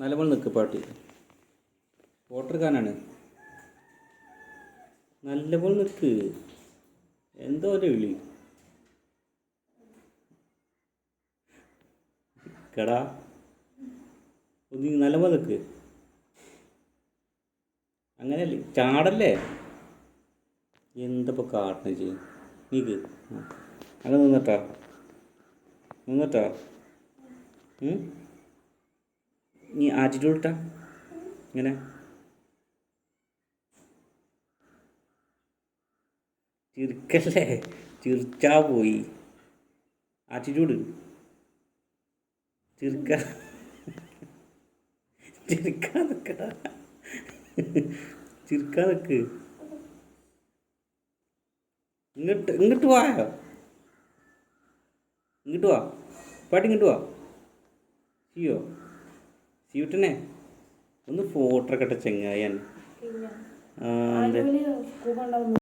നല്ലപോലെ നിൽക്ക് പാട്ടി. വോട്ടർ ഗാനാണ് നല്ലപോലെ നിൽക്ക്. എന്തോ ഒരു വിളി. കടാ ഒന്ന് നല്ലപോലെ നിൽക്ക്. അങ്ങനെയല്ലേ? ചാടല്ലേ? എന്തപ്പോൾ കാട്ടണ ചെയ്യും. നീക്ക്. അങ്ങനെ നിന്നിട്ടാ. നിന്നട്ടാ. ഉം? നീ ആറ്റിറ്റ്യൂഡ് ഇട്ടാ. ഇങ്ങനെ. ചിരിക്കല്ലേ? ചിരിച്ചാ പോയി. ആറ്റിറ്റ്യൂഡ് ചിരിക്ക. ചിരിക്കാൻ നിൽക്കടാ ചിരിക്കാൻ നിൽക്ക് ഇങ്ങോട്ട് ഇങ്ങോട്ട് വായോ ഇങ്ങോട്ട് വാ. പാട്ടി ഇങ്ങോട്ട് വാ. ചെയ്യോ? ചെയ്യട്ടനെ ഒന്ന് ഫോട്ടോ ഒക്കെ ഇട്ട ചെങ്ങായൻ